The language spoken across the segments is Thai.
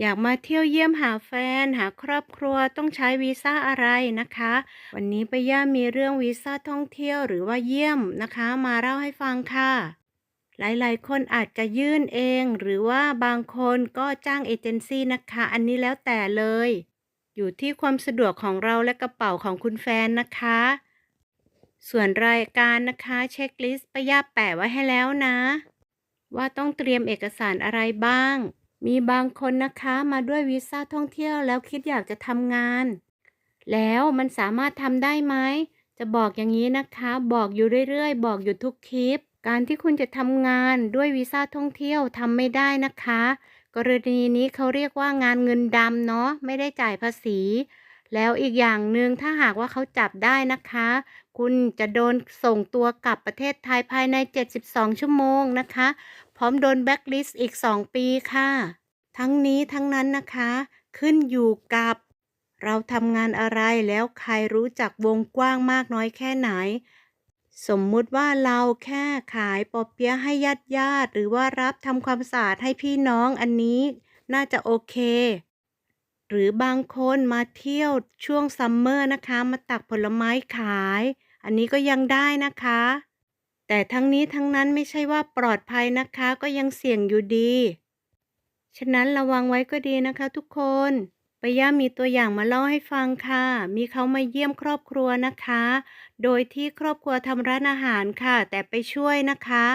อยากมาเที่ยวเยี่ยมหาแฟน หาครอบครัวต้องใช้วีซ่าอะไรนะคะ วันนี้ป้าย่ามีเรื่องวีซ่าท่องเที่ยวหรือว่าเยี่ยมนะคะ มาเล่าให้ฟังค่ะ หลายๆ คนอาจจะยื่นเอง หรือว่าบางคนก็จ้างเอเจนซี่นะคะ อันนี้แล้วแต่เลย อยู่ที่ความสะดวกของเราและกระเป๋าของคุณแฟนนะคะ ส่วนรายการนะคะเช็คลิสต์ป้าย่าแปะไว้ให้แล้วนะ ว่าต้องเตรียมเอกสารอะไรบ้าง มีบางคนนะคะมาด้วยวีซ่าท่องเที่ยวแล้วคิดอยากจะทำงาน แล้วมันสามารถทำได้ไหม จะบอกอย่างนี้นะคะ บอกอยู่เรื่อยๆ บอกอยู่ทุกคลิป การที่คุณจะทำงานด้วยวีซ่าท่องเที่ยวทำไม่ได้นะคะ กรณีนี้เขาเรียกว่างานเงินดำเนาะไม่ได้จ่ายภาษี แล้วอีกอย่างหนึ่งถ้าหากว่าเขาจับได้นะคะ คุณจะโดนส่งตัวกลับประเทศไทยภายใน 72 ชั่วโมงนะคะ พร้อมโดนแบ็กลิสต์อีก 2 ปีค่ะ ทั้งนี้ทั้งนั้นนะคะ ขึ้นอยู่กับ เราทำงานอะไรแล้วใครรู้จักวงกว้างมากน้อยแค่ไหน สมมุติว่าเราแค่ขายปอเปี๊ยะให้ญาติญาติหรือว่ารับทำความสะอาดให้พี่น้องอันนี้ น่าจะโอเค หรือบางคนมาเที่ยวช่วงซัมเมอร์นะคะ มาตักผลไม้ขาย อันนี้ก็ยังได้นะคะ แต่ทั้งนี้ทั้งนั้นไม่ใช่ว่าปลอดภัยนะคะ ก็ยังเสี่ยงอยู่ดี ฉะนั้นระวังไว้ก็ดีนะคะทุกคนปย่ามีตัวอย่างมาเล่าให้ฟังค่ะ มีเขามาเยี่ยมครอบครัวนะคะ โดยที่ครอบครัวทำร้านอาหารค่ะ แต่ไปช่วยนะคะ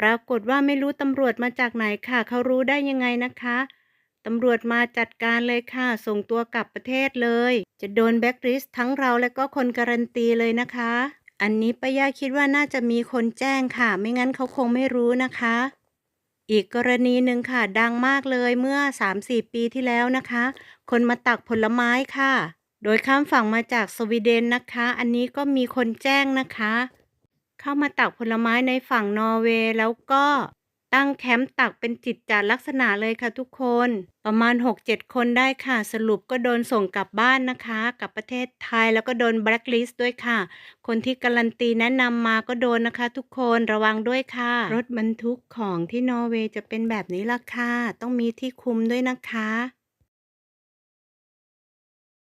ปรากฏว่าไม่รู้ตำรวจมาจากไหนค่ะ เขารู้ได้ยังไงนะคะ ตำรวจมาจัดการเลยค่ะ ส่งตัวกลับประเทศเลย จะโดนแบ็กลิสทั้งเราและก็คนการันตีเลยนะคะ อันนี้ป้าย่าคิดว่าน่าจะมีคนแจ้งค่ะ ไม่งั้นเขาคงไม่รู้นะคะ อีกกรณีหนึ่งค่ะ ดังมากเลยเมื่อ 3-4 ปีที่แล้วนะคะ คนมาตักผลไม้ค่ะ โดยข้ามฝั่งมาจากสวีเดนนะคะ อันนี้ก็มีคนแจ้งนะคะ เข้ามาตักผลไม้ในฝั่งนอร์เวย์แล้วก็ ตั้งแคมป์ตักเป็นจิตจาลักษณะเลยค่ะทุกคน ประมาณ 6-7 คนได้ค่ะ สรุปก็โดนส่งกลับบ้านนะคะ กับประเทศไทยแล้วก็โดนแบล็คลิสต์ด้วยค่ะ คนที่การันตีแนะนำมาก็โดนนะคะ ทุกคนระวังด้วยค่ะ รถบรรทุกของที่นอร์เวย์จะเป็นแบบนี้ล่ะค่ะ ต้องมีที่คุมด้วยนะคะ